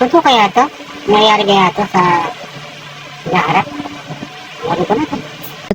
Totoo kaya to? Nangyayari kaya to sa naharap? Sabi ko na to.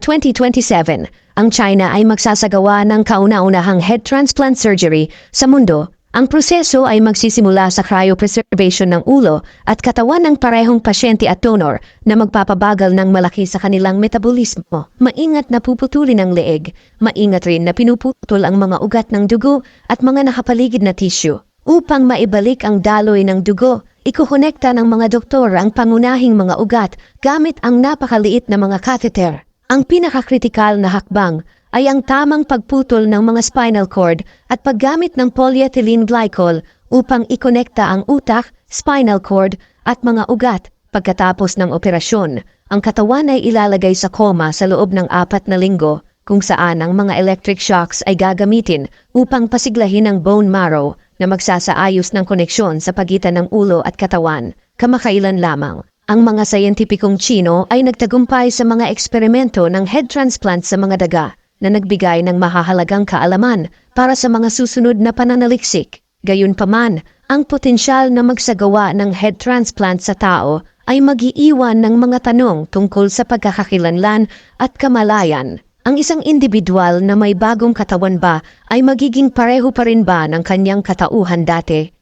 2027, ang China ay magsasagawa ng kauna-unahang head transplant surgery sa mundo. Ang proseso ay magsisimula sa cryopreservation ng ulo at katawan ng parehong pasyente at donor na magpapabagal ng malaki sa kanilang metabolismo. Maingat na puputulin ang leeg. Maingat rin na pinuputol ang mga ugat ng dugo at mga nakapaligid na tissue. Upang maibalik ang daloy ng dugo, ikukonekta ng mga doktor ang pangunahing mga ugat gamit ang napakaliit na mga catheter. Ang pinakakritikal na hakbang ay ang tamang pagputol ng mga spinal cord at paggamit ng polyethylene glycol upang ikonekta ang utak, spinal cord at mga ugat. Pagkatapos ng operasyon, ang katawan ay ilalagay sa koma sa loob ng apat na linggo kung saan ang mga electric shocks ay gagamitin upang pasiglahin ang bone marrow na magsasaayos ng koneksyon sa pagitan ng ulo at katawan. Kamakailan lamang, ang mga sayentipikong Chino ay nagtagumpay sa mga eksperimento ng head transplant sa mga daga na nagbigay ng mahahalagang kaalaman para sa mga susunod na pananaliksik. Gayunpaman, ang potensyal na magsagawa ng head transplant sa tao ay magiiwan ng mga tanong tungkol sa pagkakakilanlan at kamalayan. Ang isang individual na may bagong katawan ba ay magiging pareho pa rin ba ng kanyang katauhan dati?